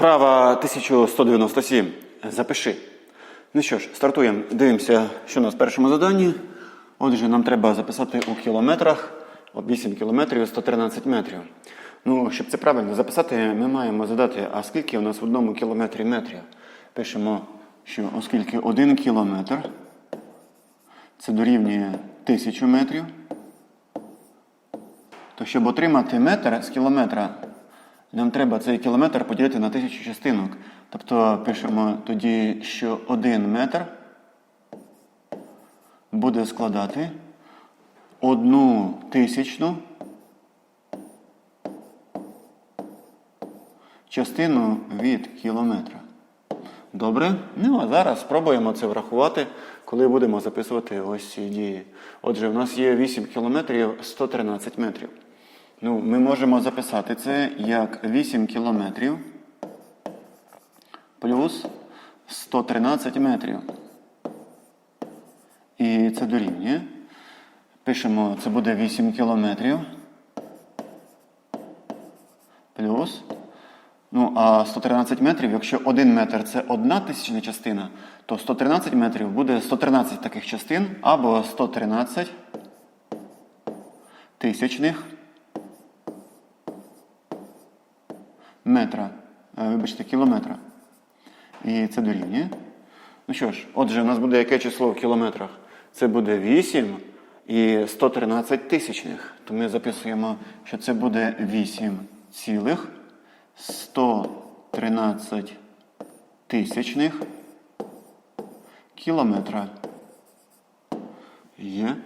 Вправа 1197. Запиши. Ну що ж, стартуємо. Дивимося, що у нас в першому заданні. Отже, нам треба записати у кілометрах 8 кілометрів 113 метрів. Ну, щоб це правильно записати, ми маємо задати, а скільки у нас в одному кілометрі метрів. Пишемо, що оскільки 1 кілометр це дорівнює 1000 метрів, то щоб отримати метр з кілометра, нам треба цей кілометр поділити на тисячу частинок. Тобто пишемо тоді, що один метр буде складати одну тисячну частину від кілометра. Добре? Ну а зараз спробуємо це врахувати, коли будемо записувати ось ці дії. Отже, в нас є 8 кілометрів 113 метрів. Ну, ми можемо записати це як 8 кілометрів плюс 113 метрів. І це дорівнює. Пишемо, це буде 8 кілометрів. Плюс. Ну, а 113 метрів, якщо 1 метр це одна тисячна частина, то 113 метрів буде 113 таких частин або 113 тисячних метра. Е, Вибачте, кілометра. І це дорівнює. Ну що ж, отже, у нас буде яке число в кілометрах? Це буде 8 і 113 тисячних. То ми записуємо, що це буде 8 цілих 113 тисячних кілометра. Є.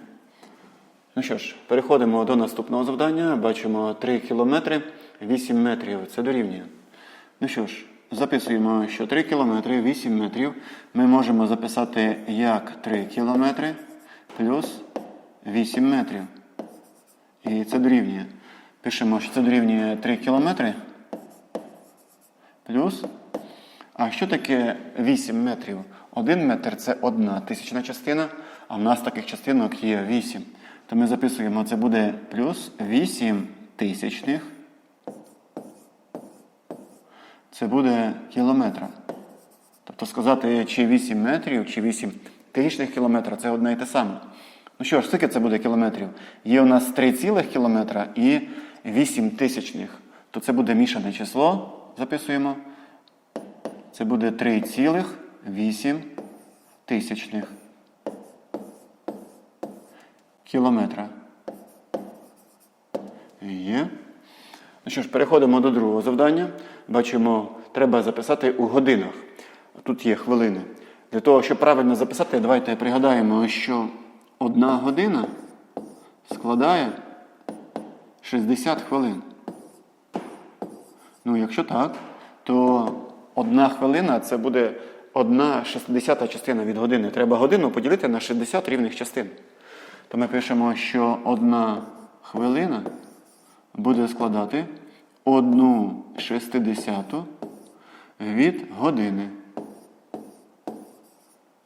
Ну що ж, переходимо до наступного завдання. Бачимо 3 кілометри 8 метрів. Це дорівнює. Ну що ж, записуємо, що 3 кілометри 8 метрів ми можемо записати як 3 кілометри плюс 8 метрів. І це дорівнює. Пишемо, що це дорівнює 3 кілометри плюс. А що таке 8 метрів? 1 метр це одна тисячна частина, а в нас таких частинок є 8. То ми записуємо, це буде плюс 8 тисячних. Це буде кілометра. Тобто сказати, чи 8 метрів, чи 8 тисячних кілометра це одне і те саме. Ну що ж, скільки це буде кілометрів? Є у нас 3 цілих кілометра і 8 тисячних. То це буде мішане число. Записуємо. Це буде 3,8 тисячних кілометра. Є. Ну що ж, переходимо до другого завдання. Бачимо, треба записати у годинах. Тут є хвилини. Для того, щоб правильно записати, давайте пригадаємо, що одна година складає 60 хвилин. Ну, якщо так, то одна хвилина це буде одна шістдесята частина від години. Треба годину поділити на 60 рівних частин. То ми пишемо, що одна хвилина буде складати одну шестидесяту від години.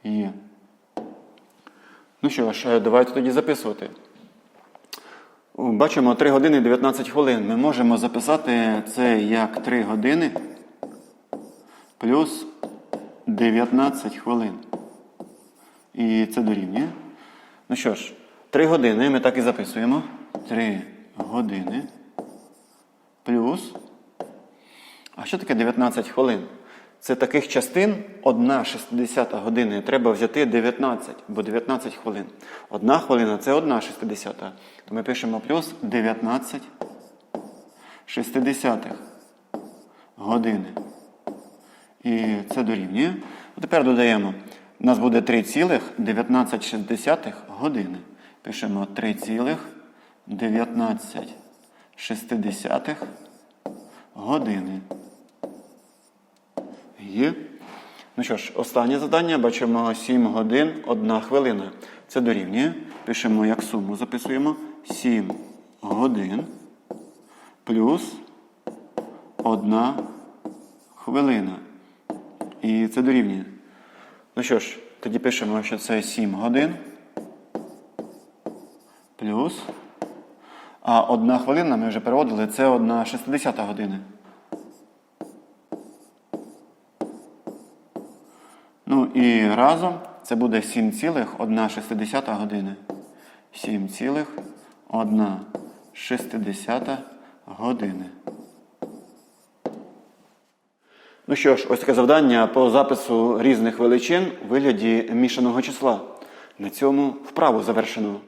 Є. Ну що ж, давайте тоді записувати. Бачимо 3 години 19 хвилин. Ми можемо записати це як 3 години плюс 19 хвилин. І це дорівнює. Ну що ж, 3 години ми так і записуємо. 3 години плюс. А що таке 19 хвилин? Це таких частин 1 60 години. Треба взяти 19, бо 19 хвилин. Одна хвилина це 1 60. То ми пишемо плюс 19 60 години. І це дорівнює. Тепер додаємо. У нас буде 3,19 години. Пишемо 3,19 години. Є. Ну що ж, останнє завдання. Бачимо 7 годин 1 хвилина. Це дорівнює. Пишемо як суму, записуємо 7 годин плюс 1 хвилина. І це дорівнює. Ну що ж, тоді пишемо, що це 7 годин плюс. А одна хвилина ми вже переводили, це одна 60 година. і разом це буде 7,1 години. 7,1 години. Ну що ж, ось таке завдання по запису різних величин у вигляді мішаного числа. На цьому вправу завершено.